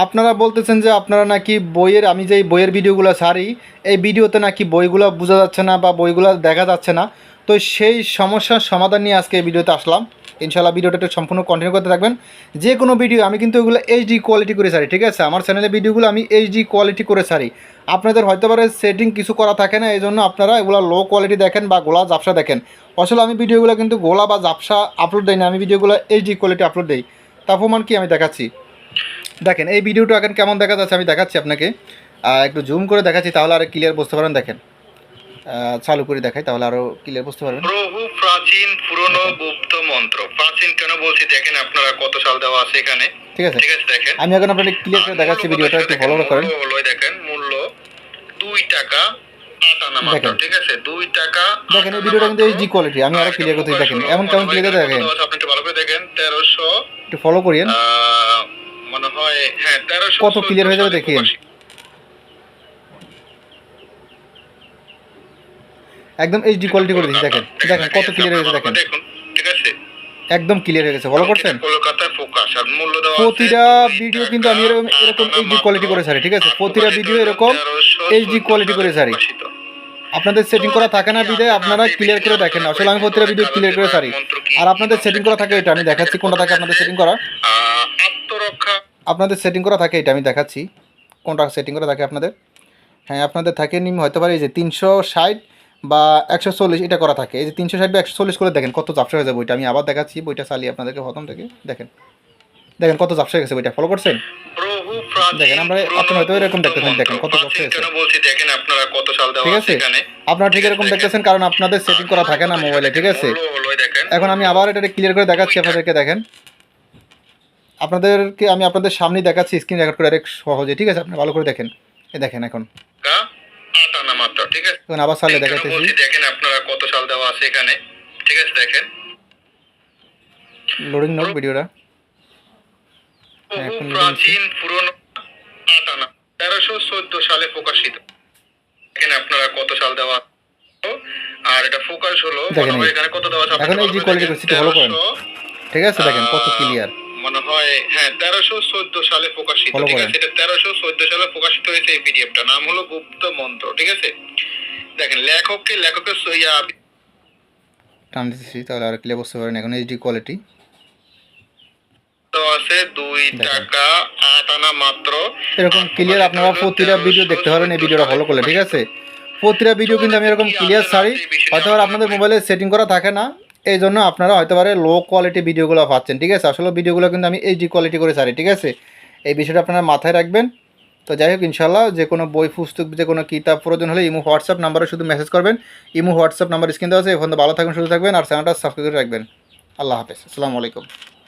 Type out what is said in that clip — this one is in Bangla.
আপনারা বলতেছেন যে আপনারা নাকি বইয়ের, আমি যে বইয়ের ভিডিওগুলো ছাড়ি, এই ভিডিওতে নাকি বইগুলো বোঝা যাচ্ছে না বা বইগুলো দেখা যাচ্ছে না। তো সেই সমস্যার সমাধান নিয়ে আজকে এই ভিডিওতে আসলাম। ইনশাল্লাহ ভিডিওটা একটু সম্পূর্ণ কন্টিনিউ করতে থাকবেন। যে কোনো ভিডিও, আমি কিন্তু এগুলো এইচডি কোয়ালিটি করে ছাড়ি, ঠিক আছে? আমার চ্যানেলে ভিডিওগুলো আমি এইচডি কোয়ালিটি করে ছাড়ি। আপনাদের হয়তো পারে সেটিং কিছু করা থাকে না এই জন্য আপনারা এগুলো লো কোয়ালিটি দেখেন বা গোলা জাপসা দেখেন। আসলে আমি ভিডিওগুলো কিন্তু গোলা বা জাপসা আপলোড দেই না, আমি ভিডিওগুলো এইচডি কোয়ালিটি আপলোড দিই। তা প্রমাণ কি আমি দেখাচ্ছি? দেখেন এই ভিডিওটা এখন কেমন দেখা যাচ্ছে আমি দেখাচ্ছি আপনাকে। একটু জুম করে দেখাচ্ছি তাহলে আরও ক্লিয়ার বুঝতে পারেন দেখেন। চালু করে দেখাই তাহলে আরও ক্লিয়ার বুঝতে পারবেন। বহু প্রাচীন পুরনো গুপ্ত মন্ত্র। প্রাচীন কেন বলছি? দেখেন আপনারা কত সাল দেওয়া আছে এখানে। ঠিক আছে। ঠিক আছে দেখেন। আমি এখন আপনাকে ক্লিয়ার করে দেখাচ্ছি ভিডিওটা একটু ফলো করেন। হলো দেখেন মূল্য দুই টাকা আটানা মাত্র দেখেন। ঠিক আছে? দুই টাকা দেখেন এই ভিডিওটা কিন্তু এইচডি কোয়ালিটি আমি আরও ক্লিয়ার করতে দেখেন। এমন কেমন ক্লিয়ার দেখেন। আপনি একটু ভালো করে দেখেন তেরোশো একটু ফলো করিয়েন। মনে হয় হ্যাঁ তেরোশো কত clear হয়ে যাবে। একদম এইচডি কোয়ালিটি করে দিচ্ছি দেখেন দেখেন কত ক্লিয়ার হয়েছে দেখেন। দেখুন ঠিক আছে? একদম ক্লিয়ার হয়ে গেছে ফলো করছেন? প্রতিটা ভিডিও কিন্তু আমি এরকম এরকম এইচডি কোয়ালিটি করে ছাড়ি ঠিক আছে? প্রতিটা ভিডিও এরকম HD quality করে ছাড়ি। আপনাদের সেটিং করা থাকে না বিদায় আপনারা ক্লিয়ার করে দেখেন আসলে আমি প্রতিটা ভিডিও ক্লিয়ার করে ছাড়ি আর আপনাদের সেটিং করা থাকে এটা আমি দেখাচ্ছি কোনটা থাকে আপনাদের সেটিং করা। আত্মরক্ষা আপনাদের সেটিং করা থাকে এটা আমি দেখাচ্ছি। কোনটা সেটিং করা থাকে আপনাদের? হ্যাঁ আপনাদের থাকে নিম হয়তো পারে এই যে তিনশো ষাট বা একশো চল্লিশ এটা করা থাকে। এই যে তিনশো ষাট বা একশো চল্লিশ করে দেখেন কত জাপসা হয়ে যাবে বইটা। আমি আবার দেখাচ্ছি বইটা চালিয়ে আপনাদেরকে প্রথম থেকে দেখেন। দেখেন কত জাপসা হয়ে গেছে বইটা। ফলো করছেন? দেখেন, আমরা আপনারা হয়তো এরকম দেখতেছেন, দেখেন কত বছর হয়েছে। দেখেন আপনারা কত সাল ঠিক আছে আপনারা ঠিক এরকম দেখতেছেন কারণ আপনাদের সেটিং করা থাকে না মোবাইলে ঠিক আছে? এখন আমি আবার এটা ক্লিয়ার করে দেখাচ্ছি আপনাদেরকে দেখেন। আপনাদেরকে আমি আপনাদের সামনে দেখাচ্ছি স্ক্রিন রেকর্ড করে আরেক সহজে ঠিক আছে? আপনি ভালো করে দেখেন। এই দেখেন এখন। আটানা মাত্র ঠিক আছে? এখন আবার সালে কেন দেখাতেছি দেখেন আপনারা কত সাল দেওয়া আছে এখানে ঠিক আছে? দেখেন। লোডিং নোট ভিডিওটা। এখন প্রাচীন পুরনো আটানা তেরোশো চোদ্দ সালে প্রকাশিত। দেখেন আপনারা কত সাল দেওয়া আর এটা ফোকাস হলো হয়। এখানে কত দেওয়া আছে? এখন এই যে quality করছি, ভালো করেন। ঠিক আছে? দেখেন কত ক্লিয়ার হয় হ্যাঁ তেরোশো চোদ্দ সালে প্রকাশিত ঠিক। আছে? এটা তেরোশো চোদ্দ সালে প্রকাশিত হয়েছে এই পিডিএফটা। নাম হলো গুপ্ত মন্ত্র ঠিক আছে? দেখেন লেখককে লেখকের সইয়া টান দিতেছি তাহলে আর ক্লিয়ার বুঝতে পারেন এখন এইচডি কোয়ালিটি আছে দুই টাকা আট আনা মাত্র। এরকম ক্লিয়ার আপনারা প্রতিটা ভিডিও দেখতে পারবেন এই ভিডিওটা ফলো করলে ঠিক আছে? প্রতিটা ভিডিও কিন্তু আমি এরকম ক্লিয়ার ছাড়ি হয়তো আপনাদের মোবাইলে সেটিং করা থাকে না। এই জন্য আপনারা হয়তো পারে লো কোয়ালিটি ভিডিওগুলো পাচ্ছেন, ঠিক আছে? আসলে ভিডিওগুলো কিন্তু আমি এইচডি কোয়ালিটি করে ছাড়ি, ঠিক আছে? এই বিষয়টা আপনারা মাথায় রাখবেন। তো যাই হোক ইনশাল্লাহ যে কোনো বই, পুস্তক, যে কোনো কিতাব প্রয়োজন হলে ইমো, হোয়াটসঅ্যাপ নাম্বারে শুধু মেসেজ করবেন। ইমু, হোয়াটসঅ্যাপ নাম্বার স্ক্রিন দেওয়া আছে এখন তো ভালো থাকবেন শুধু থাকবেন, আর চ্যানেলটা সাবস্ক্রাইব করে রাখবেন। আল্লাহ হাফেজ। আসসালামু আলাইকুম।